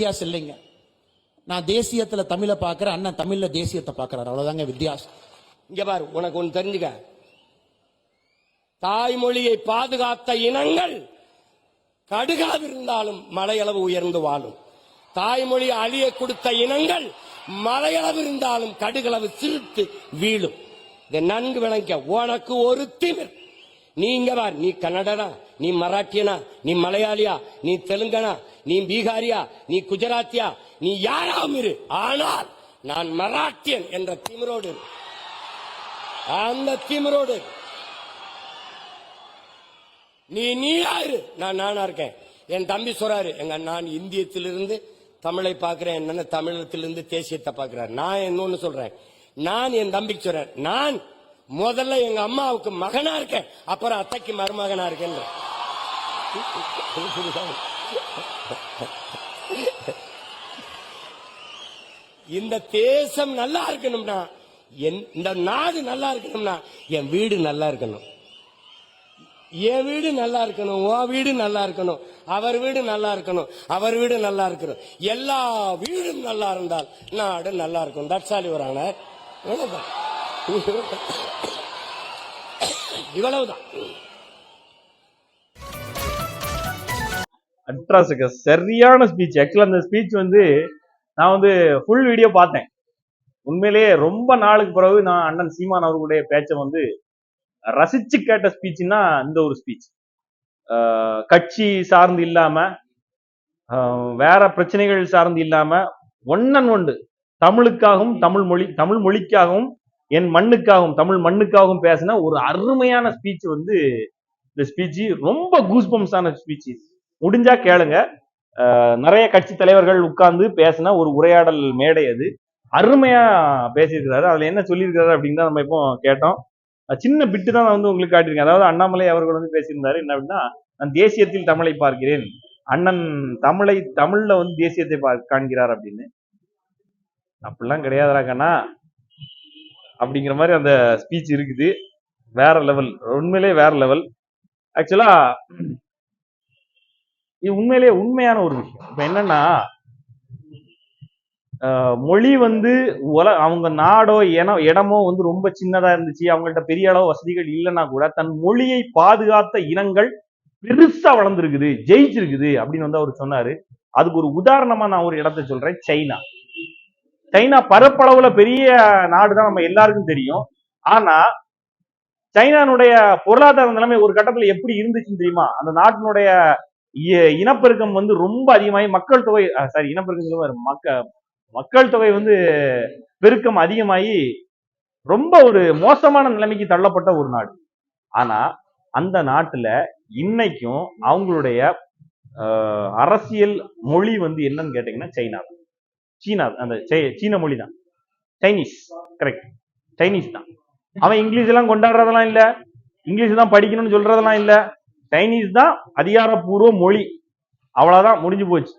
வித்தியாசம் இல்லைங்க. நான் தேசியத்தில் தமிழை பார்க்குறேன் அண்ணன் தமிழில் தேசியத்தை பார்க்குறாரு. அவ்வளோதாங்க வித்தியாசம். இங்கே பாரு உனக்கு ஒன்று தெரிஞ்சுக்க. தாய்மொழியை பாதுகாத்த இனங்கள் கடுகாது இருந்தாலும் மலையளவு உயர்ந்து வாழும். தாய்மொழி அழிய கொடுத்த இனங்கள் மலையளவு இருந்தாலும் கடுகளவு சிரித்து வீழும். இதை நன்கு விளங்க உனக்கு ஒரு திமிர். நீங்க பார் நீ கன்னடனா? நீ மராட்டியனா? நீ மலையாளியா? நீ தெலுங்கனா? நீ பீகாரியா? நீ குஜராத்தியா? நீ யாராவும் இரு. ஆனால் நான் மராட்டியன் என்ற திமிரோடு அந்த திமிரோடு நீ நீயா இரு. நான் நானா இருக்கேன். என் தம்பி சொல்றாரு எங்க நான் இந்தியத்திலிருந்து தமிழை பார்க்கிறேன். என்னென்ன தமிழத்திலிருந்து தேசியத்தை பார்க்கிறார். நான் இன்னொன்னு சொல்றேன். நான் என் தம்பிக்கு சொல்றேன். நான் முதல்ல எங்க அம்மாவுக்கு மகனா இருக்கேன். அப்புறம் அத்தைக்கு மருமகனா இருக்கேன். இந்த தேசம் நல்லா இருக்கணும்னா என் இந்த நாடு நல்லா இருக்கணும்னா என் வீடு நல்லா இருக்கணும். என் வீடு நல்லா இருக்கணும் உன் வீடு நல்லா இருக்கணும் அவர் வீடு நல்லா இருக்கணும் அவர் வீடு நல்லா இருக்கணும். எல்லா வீடும் நல்லா இருந்தால் நாடு நல்லா இருக்கும். தட்சாலி வரான இவ்வளவுதான். இவ்வளவுதான். அட்ராஸுக்கு சரியான ஸ்பீச் ஆக்சுவலாக அந்த ஸ்பீச் வந்து நான் வந்து ஃபுல் வீடியோ பார்த்தேன். உண்மையிலேயே ரொம்ப நாளுக்கு பிறகு நான் அண்ணன் சீமான் அவர்களுடைய பேச்சை வந்து ரசிச்சு கேட்ட ஸ்பீச்னா இந்த ஒரு ஸ்பீச் கட்சி சார்ந்து இல்லாம வேற பிரச்சனைகள் சார்ந்து இல்லாம ஒன்னன் ஒன்று தமிழுக்காகவும் தமிழ் மொழி தமிழ் மொழிக்காகவும் என் மண்ணுக்காகவும் தமிழ் மண்ணுக்காகவும் பேசின ஒரு அருமையான ஸ்பீச் வந்து இந்த ஸ்பீச் ரொம்ப கூஸ்பம்ஸான ஸ்பீச் முடிஞ்சா கேளுங்க. நிறைய கட்சி தலைவர்கள் உட்கார்ந்து பேசின ஒரு உரையாடல் மேடை அது. அருமையா பேசியிருக்கிறாரு. அதுல என்ன சொல்லியிருக்கிறாரு அப்படின்னு தான் நம்ம இப்போ கேட்டோம். சின்ன பிட்டு தான் நான் வந்து உங்களுக்கு காட்டியிருக்கேன். அதாவது அண்ணாமலை அவர்கள் வந்து பேசியிருந்தாரு. என்ன அப்படின்னா நான் தேசியத்தில் தமிழை பார்க்கிறேன். அண்ணன் தமிழை தமிழ்ல வந்து தேசியத்தை காண்கிறார் அப்படின்னு. அப்படிலாம் கிடையாதுடா கண்ணா. அப்படிங்கிற மாதிரி அந்த ஸ்பீச் இருக்குது. வேற லெவல் உண்மையிலே வேற லெவல் ஆக்சுவலா இது உண்மையிலேயே உண்மையான ஒரு விஷயம். இப்ப என்னன்னா ஆஹ் மொழி வந்து உல அவங்க நாடோ இனம் இடமோ வந்து ரொம்ப சின்னதா இருந்துச்சு. அவங்கள்ட்ட பெரிய அளவு வசதிகள் இல்லைன்னா கூட தன் மொழியை பாதுகாத்த இனங்கள் பெருசா வளர்ந்துருக்குது ஜெயிச்சிருக்குது அப்படின்னு வந்து அவர் சொன்னாரு. அதுக்கு ஒரு உதாரணமா நான் ஒரு இடத்தை சொல்றேன். சைனா. சைனா பரப்பளவுல பெரிய நாடு தான் நம்ம எல்லாருக்கும் தெரியும். ஆனா சைனானுடைய பொருளாதார நிலைமை ஒரு கட்டத்துல எப்படி இருந்துச்சுன்னு தெரியுமா? அந்த நாட்டினுடைய இனப்பெருக்கம் வந்து ரொம்ப அதிகமாகி மக்கள் தொகை சாரி இனப்பெருக்கம் சொல்லுவார் மக்க மக்கள் தொகை வந்து பெருக்கம் அதிகமாகி ரொம்ப ஒரு மோசமான நிலைமைக்கு தள்ளப்பட்ட ஒரு நாடு. ஆனா அந்த நாட்டுல இன்னைக்கும் அவங்களுடைய ஆஹ், அரசியல் மொழி வந்து என்னன்னு கேட்டீங்கன்னா சைனா. தான் சீனா அந்த சை- சீன மொழி தான். சைனீஸ் கரெக்ட் சைனீஸ் தான். அவன் இங்கிலீஷ் எல்லாம் கொண்டாடுறதெல்லாம் இல்ல. இங்கிலீஷ் தான் படிக்கணும்னு சொல்றதெல்லாம் இல்ல. சைனீஸ் தான் அதிகாரப்பூர்வ மொழி. அவ்வளவுதான் முடிஞ்சு போச்சு.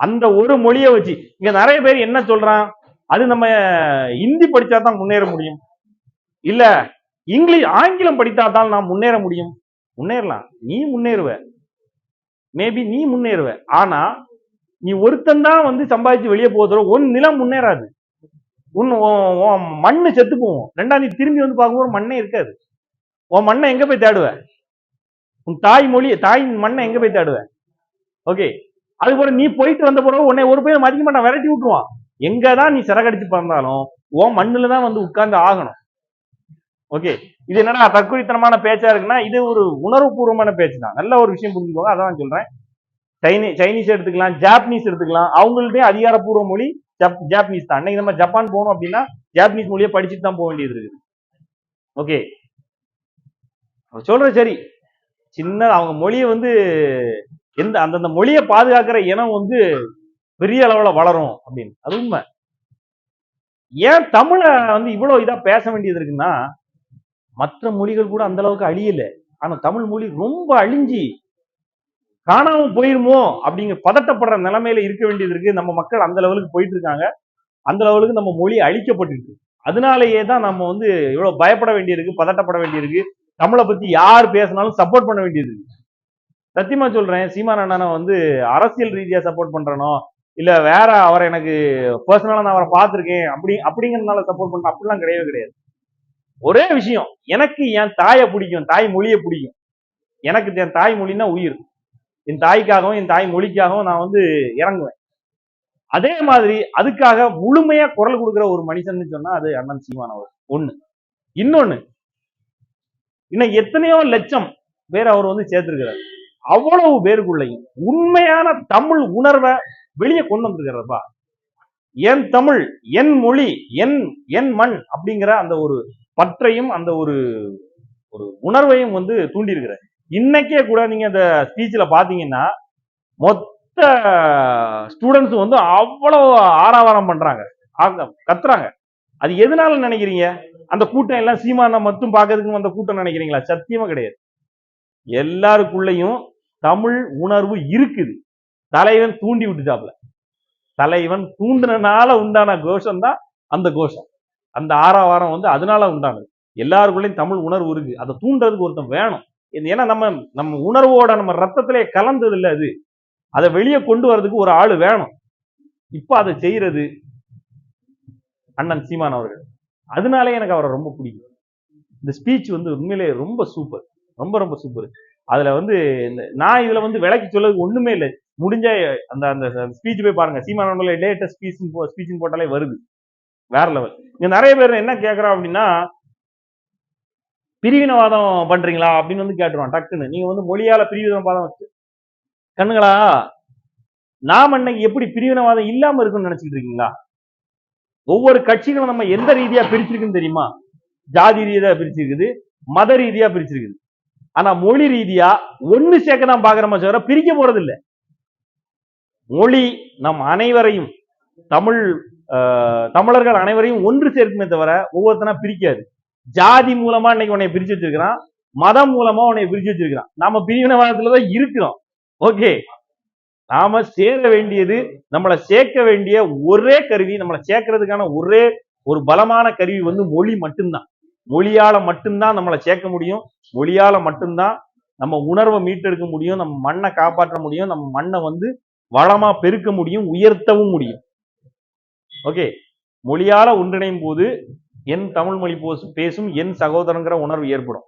அந்த ஒரு மொழியை வச்சு இங்க நிறைய பேர் என்ன சொல்றான்? அது நம்ம ஹிந்தி படிச்சா தான் முன்னேற முடியும். இல்ல இங்கிலீஷ் ஆங்கிலம் படித்தா தான் நான் முன்னேற முடியும். முன்னேறலாம். நீ முன்னேறுவ. மேபி நீ முன்னேறுவ. ஆனா நீ ஒருத்தன் தான் வந்து சம்பாதிச்சு வெளியே போகிற உன் நிலம் முன்னேறாது. உன் உன் உன் மண்ணு செத்து போவோம் ரெண்டாம் நீ திரும்பி வந்து பார்க்கும்போது மண்ணே இருக்காது. உன் மண்ணை எங்க போய் தேடுவ? உன் தாய் மொழி தாய் மண்ணை எங்க போய் தேடுவ? ஓகே அது போல நீ போயிட்டு வந்த பிறகு உன்னை ஒரு பேர் மதிக்க மாட்டான் விரட்டி விட்டுருவான் எங்கதான் நீ சிறகடிச்சு பிறந்தாலும் உன் மண்ணுல தான் வந்து உட்கார்ந்து ஆகணும். ஓகே இது என்னடா தற்குறித்தனமான பேச்சா இருக்குன்னா இது ஒரு உணர்வுபூர்வமான பேச்சு தான் நல்ல ஒரு விஷயம் புரிஞ்சுக்கோங்க அதான் நான் சொல்றேன். சைனீ சைனீஸ் எடுத்துக்கலாம் ஜாப்பனீஸ் எடுத்துக்கலாம். அவங்கள்ட்டே அதிகாரப்பூர்வ மொழி ஜப்- ஜாப்பனீஸ் தான். அன்னைக்கு நம்ம ஜப்பான் போகணும் அப்படின்னா ஜாப்பனீஸ் மொழியை படிச்சுட்டு தான் போக வேண்டியது இருக்குது. ஓகே சொல்றது சரி. சின்ன அவங்க மொழியை வந்து எந்த அந்தந்த மொழியை பாதுகாக்கிற இனம் வந்து பெரிய அளவுல வளரும் அப்படின்னு. அது உண்மை. ஏன் தமிழை வந்து இவ்வளவு இதா பேச வேண்டியது இருக்குன்னா மற்ற மொழிகள் கூட அந்த அளவுக்கு அழியலை. ஆனா தமிழ் மொழி ரொம்ப அழிஞ்சி காணாம போயிருமோ அப்படிங்கிற பதட்டப்படுற நிலைமையில இருக்க வேண்டியது இருக்கு. நம்ம மக்கள் அந்த லெவலுக்கு போயிட்டு இருக்காங்க. அந்த லெவலுக்கு நம்ம மொழி அழிக்கப்பட்டிருக்கு. அதனாலேயே தான் நம்ம வந்து இவ்வளவு பயப்பட வேண்டியிருக்கு பதட்டப்பட வேண்டியிருக்கு தமிழை பத்தி யார் பேசினாலும் சப்போர்ட் பண்ண வேண்டியது. சத்தியமா சொல்றேன் சீமான் அண்ணனை வந்து அரசியல் ரீதியா சப்போர்ட் பண்றனோ இல்ல வேற அவரை எனக்கு பர்சனலா நான் அவரை பார்த்துருக்கேன் அப்படி அப்படிங்கறதுனால சப்போர்ட் பண்ண அப்படிலாம் கிடையவே கிடையாது. ஒரே விஷயம் எனக்கு என் தாயை பிடிக்கும் தாய் மொழியை பிடிக்கும். எனக்கு என் தாய் மொழின்னா உயிர். என் தாய்க்காகவும் என் தாய் மொழிக்காகவும் நான் வந்து இறங்குவேன். அதே மாதிரி அதுக்காக முழுமையா குரல் கொடுக்குற ஒரு மனுஷன் சொன்னா அது அண்ணன் சீமான் அவர் ஒண்ணு. இன்னொன்னு இன்னும் எத்தனையோ லட்சம் பேர் அவர் வந்து சேர்த்திருக்கிறார். அவ்வளவு பேருக்குள்ளையும் உண்மையான தமிழ் உணர்வை வெளியே கொண்டு வந்திருக்கிறப்பா. என் தமிழ் என் மொழி என் என் மண் அப்படிங்கிற அந்த ஒரு பற்றையும் அந்த ஒரு ஒரு உணர்வையும் வந்து தூண்டி இருக்கிறார் இன்னைக்கே கூட நீங்க அந்த ஸ்பீச்சில் பாத்தீங்கன்னா மொத்த ஸ்டூடெண்ட்ஸ் வந்து அவ்வளவு ஆரவாரம் பண்றாங்க. கத்துறாங்க. அது எதனால நினைக்கிறீங்க? அந்த கூட்டம் எல்லாம் சீமானை மட்டும் பார்க்கறதுக்கு அந்த கூட்டம் நினைக்கிறீங்களா? சத்தியமா கிடையாது. எல்லாருக்குள்ளேயும் தமிழ் உணர்வு இருக்குது. தலைவன் தூண்டி விட்டுட்டாப்ல தலைவன் தூண்டினால உண்டான கோஷம் தான் அந்த கோஷம். அந்த ஆறாவாரம் வந்து அதனால உண்டானது. எல்லாருக்குள்ளேயும் தமிழ் உணர்வு இருக்கு அதை தூண்டுறதுக்கு ஒருத்தன் வேணும். இது ஏன்னா நம்ம நம்ம உணர்வோட நம்ம ரத்தத்திலே கலந்தது இல்லை அது. அதை வெளியே கொண்டு வர்றதுக்கு ஒரு ஆள் வேணும். இப்ப அதை செய்யறது அண்ணன் சீமான் அவர்கள். அதனாலே எனக்கு அவரை ரொம்ப பிடிக்கும். இந்த ஸ்பீச் வந்து உண்மையிலே ரொம்ப சூப்பர் ரொம்ப ரொம்ப சூப்பர் அதுல வந்து இந்த நான் இதுல வந்து விளக்கி சொல்லது ஒண்ணுமே இல்லை. முடிஞ்ச அந்த அந்த ஸ்பீச் போய் பாருங்க. சீமானோட லேட்டஸ்ட் ஸ்பீச் ஸ்பீச் போட்டாலே வருது. வேற லெவல் இங்க நிறைய பேர் என்ன கேக்குறோம் அப்படின்னா பிரிவினவாதம் பண்றீங்களா அப்படின்னு வந்து கேட்டுருவான் டக்குன்னு. நீங்க வந்து மொழியால பிரிவினவாதம் வச்சு கண்ணுங்களா நாம அன்னைக்கு எப்படி பிரிவினவாதம் இல்லாம இருக்குன்னு நினைச்சிட்டு இருக்கீங்களா? ஒவ்வொரு கட்சிகளும் நம்ம எந்த ரீதியா பிரிச்சிருக்குன்னு தெரியுமா? ஜாதி ரீதியா பிரிச்சிருக்குது மத ரீதியா பிரிச்சிருக்குது. ஆனா மொழி ரீதியா ஒண்ணு சேர்க்க தான் பாக்குறமா சொல்ற பிரிக்க போறது இல்ல மொழி நம் அனைவரையும் தமிழ் ஆஹ், தமிழர்கள் அனைவரையும் ஒன்று சேர்க்குமே தவிர ஒவ்வொருத்தனா பிரிக்காது. ஜாதி மூலமா இன்னைக்கு உன்னை பிரிச்சு வச்சிருக்கிறான் மதம் மூலமா உன்னை பிரிச்சு வச்சிருக்கிறான். நம்ம பிரிவினவாதத்துலதான் இருக்கிறோம். ஓகே. நாம சேர வேண்டியது நம்மளை சேர்க்க வேண்டிய ஒரே கருவி நம்மளை சேர்க்கறதுக்கான ஒரே ஒரு பலமான கருவி வந்து மொழி மட்டும்தான். மொழியால மட்டும்தான் நம்மளை சேர்க்க முடியும். மொழியால மட்டும்தான் நம்ம உணர்வை மீட்டெடுக்க முடியும். நம்ம மண்ணை காப்பாற்ற முடியும். நம்ம மண்ணை வந்து வளமா பெருக்க முடியும் உயர்த்தவும் முடியும். ஓகே. மொழியால ஒன்றிணையும் போது என் தமிழ் மொழி பேசும் என் சகோதரங்கிற உணர்வு ஏற்படும்.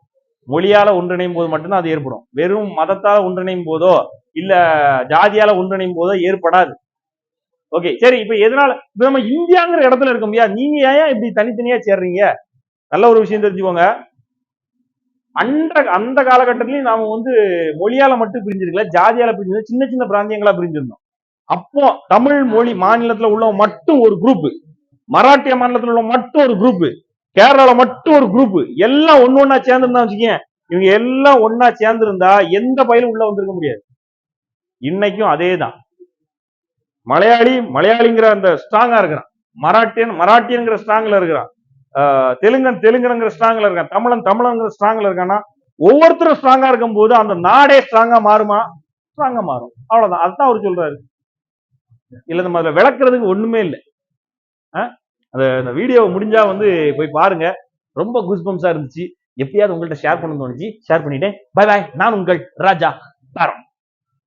மொழியால ஒன்றிணையும் போது மட்டும்தான் அது ஏற்படும். வெறும் மதத்தால் ஒன்றிணையும் போதோ இல்ல ஜாதியால ஒன்றிணையும் போதோ ஏற்படாது. ஓகே சரி இப்ப எதனால இப்ப நம்ம இந்தியாங்கிற இடத்துல இருக்கோம் ஐயா நீங்க ஏன் இப்படி தனித்தனியா சேர்றீங்க? நல்ல ஒரு விஷயம் தெரிஞ்சுக்கோங்க. அன்ற அந்த காலகட்டத்திலயும் நாம வந்து மொழியால மட்டும் பிரிஞ்சிருக்கல ஜாதியால பிரிஞ்சிருந்தோம் சின்ன சின்ன பிராந்தியங்களா பிரிஞ்சிருந்தோம். அப்போ தமிழ் மொழி மாநிலத்துல உள்ளவங்க மட்டும் ஒரு குரூப் மராட்டிய மாநிலத்துல உள்ள மட்டும் ஒரு குரூப் கேரளால மட்டும் ஒரு குரூப் எல்லாம் ஒண்ணு ஒன்னா சேர்ந்திருந்தா வச்சுக்கேன் இவங்க எல்லாம் ஒண்ணா சேர்ந்திருந்தா எந்த பயிலும் உள்ள வந்திருக்க முடியாது. இன்னைக்கும் அதேதான். மலையாளி மலையாளிங்கிற அந்த ஸ்ட்ராங்கா இருக்கிறான். மராட்டியன் மராட்டியன்கிற ஸ்ட்ராங்ல இருக்கிறான். தெலுங்கன் தெலுங்குங்கிற ஸ்ட்ராங்ல இருக்கான். தமிழன் தமிழங்கிற ஸ்ட்ராங்ல இருக்கான்னா ஒவ்வொருத்தரும் ஸ்ட்ராங்கா இருக்கும் போது அந்த நாடே ஸ்ட்ராங்கா மாறுமா? ஸ்ட்ராங்கா மாறும். அவ்வளவுதான். அதுதான் அவர் சொல்றாரு. இல்ல நம்ம அதுல விளக்குறதுக்கு ஒண்ணுமே இல்லை. அந்த இந்த வீடியோ முடிஞ்சா வந்து போய் பாருங்க. ரொம்ப குஸ்பம்ஸா இருந்துச்சு. எப்பயாவது உங்கள்கிட்ட ஷேர் பண்ண தோணுச்சு. ஷேர் பண்ணிட்டேன். பை பாய் நான் உங்கள் ராஜா. பாரம்.